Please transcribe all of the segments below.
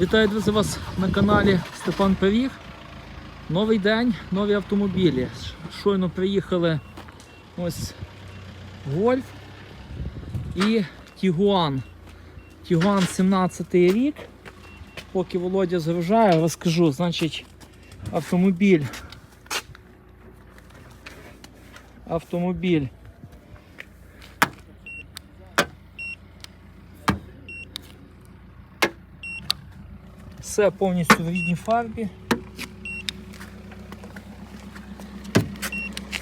Вітаю друзі вас на каналі Степан Пиріг. Новий день, нові автомобілі. Щойно приїхали ось Гольф і Тігуан. Тігуан 17 рік. Поки Володя загружає, розкажу, значить, автомобіль. Автомобіль. Все повністю в рідній фарбі.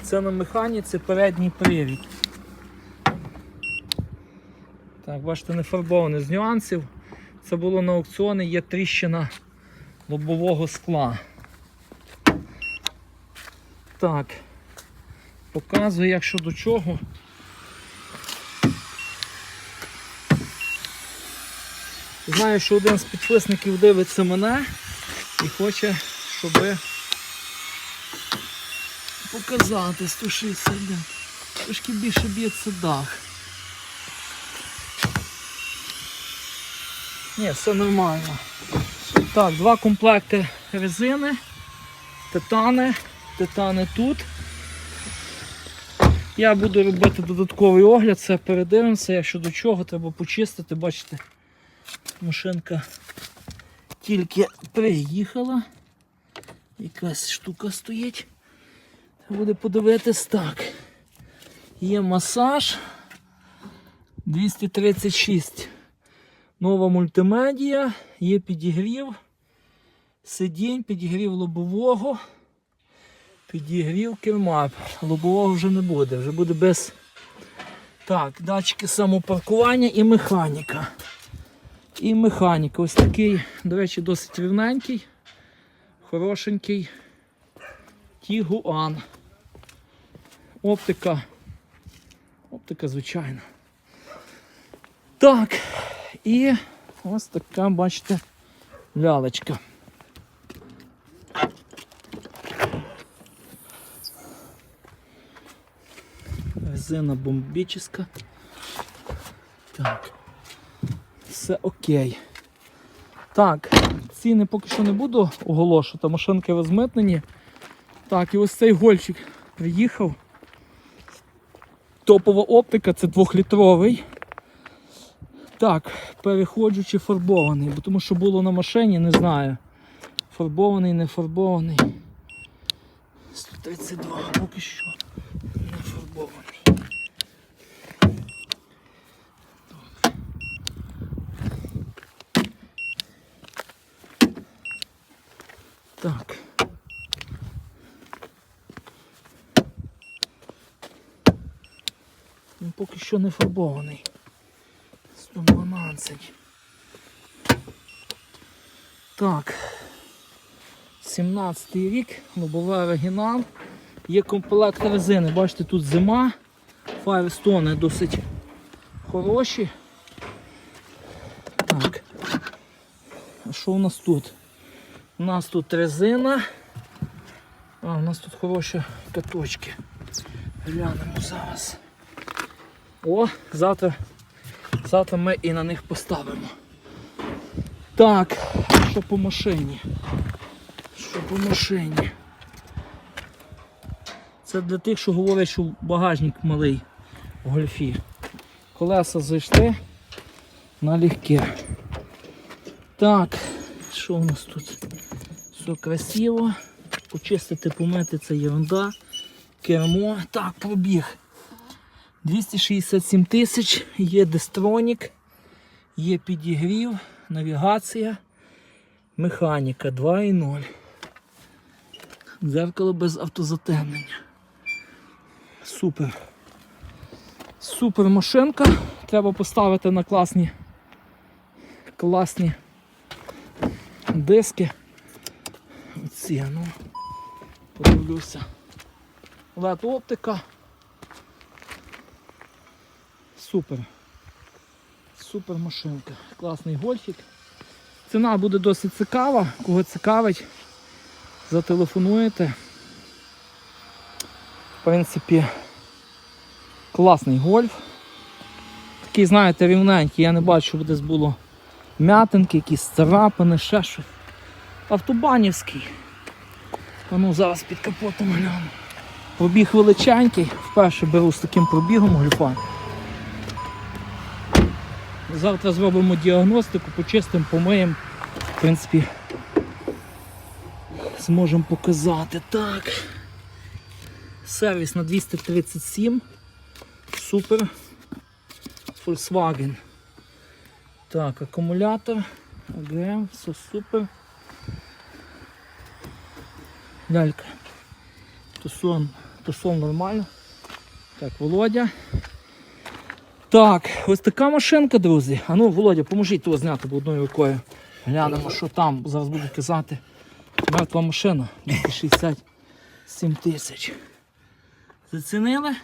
Це на механіці передній привід. Так, бачите, не фарбований з нюансів. Це було на аукціоні, є тріщина лобового скла. Так, показую, як що до чого. Знаю, що один з підписників дивиться мене і хоче, щоб показати 161. Трошки більше б'ється дах. Ні, все нормально. Так, два комплекти резини, титани, титани тут. Я буду робити додатковий огляд, це передивимося, якщо до чого треба почистити, бачите. Машинка тільки приїхала. Якась штука стоїть. Буде подивитись так. Є масаж 236. Нова мультимедія, є підігрів, сидінь, підігрів лобового, підігрів керма. Лобового вже не буде, вже буде без так, датчики самопаркування і механіка. І механіка. Ось такий, до речі, досить рівненький, хорошенький Тігуан. Оптика. Оптика, звичайно. Так. І ось така, бачите, лялечка. Резина бомбічна. Так все окей. Так, ціни поки що не буду оголошувати, машинки розмитнені. Так, і ось цей гольчик приїхав. Топова оптика, це двохлітровий. Так, переходжу чи фарбований, бо тому що було на машині, не знаю. Фарбований, не фарбований. 132 поки що не фарбований. Так. Він поки що не фарбований. 112. Так. 17 рік, лобовий оригінал. Є комплект резини. Бачите, тут зима. Файрстони досить хороші. Так. А що у нас тут? У нас тут резина. А, у нас тут хороші каточки. Глянемо зараз. О, завтра, завтра ми і на них поставимо. Так, що по машині? Що по машині? Це для тих, що говорять, що багажник малий в гольфі. Колеса зайшли на легке. Так, що у нас тут? Все красиво. Почистити, помити це ерунда. Кермо. Так, пробіг. 267 тисяч, є дестронік, є підігрів, навігація, механіка 2.0. Дзеркало без автозатемнення. Супер. Супер машинка. Треба поставити на класні класні диски. Оці, ну, подивлюся. LED оптика. Супер. Супер машинка. Класний гольфік. Ціна буде досить цікава. Кого цікавить, зателефонуєте. В принципі, класний гольф. Такий, знаєте, рівненький. Я не бачу, щоб десь було м'ятинки, якісь царапини, ще щось. Автобанівський. А ну зараз під капотом гляну. Пробіг величенький, вперше беру з таким пробігом глюпа. Завтра зробимо діагностику, почистимо, помиємо. В принципі, зможемо показати. Так. Сервіс на 237. Супер. Volkswagen. Так, акумулятор. АГМ, все супер. Лялька. Тусон, тусон нормально. Так, Володя. Так, ось така машинка, друзі. А ну, Володя, поможіть того зняти бо одною рукою. Глянемо, що там. Зараз буду казати. Мертва машина. 267 тисяч. Зацінили?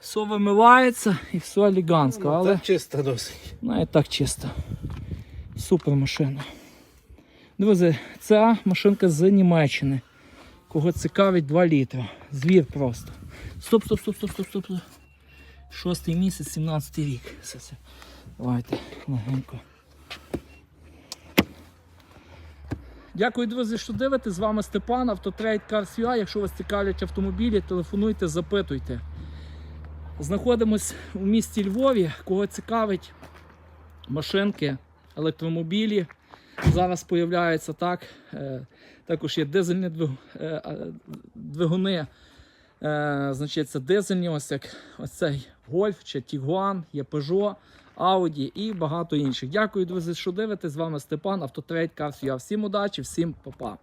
Все вимивається і все елегантсько, але Так чисто досить. ну, і так чисто. Супер машина. Друзі, ця машинка з Німеччини. Кого цікавить 2 літра. Звір просто. Стоп, стоп, стоп, стоп, стоп, стоп. Шостий місяць, 17 рік. Все, все. Давайте легенько. Дякую, друзі, що дивитесь. З вами Степан, Автотрейд Cars UA. Якщо вас цікавлять автомобілі, телефонуйте, запитуйте. Знаходимось у місті Львові. Кого цікавить машинки, електромобілі. Зараз появляються так. е, Також є дизельні е, двигуни. Е, Значить, це дизельні, ось як ось цей Golf чи Tiguan, є Peugeot, Audi і багато інших. Дякую, друзі, що дивитесь. З вами Степан, Автотрейд Cars UA. Всім удачі, всім па-па.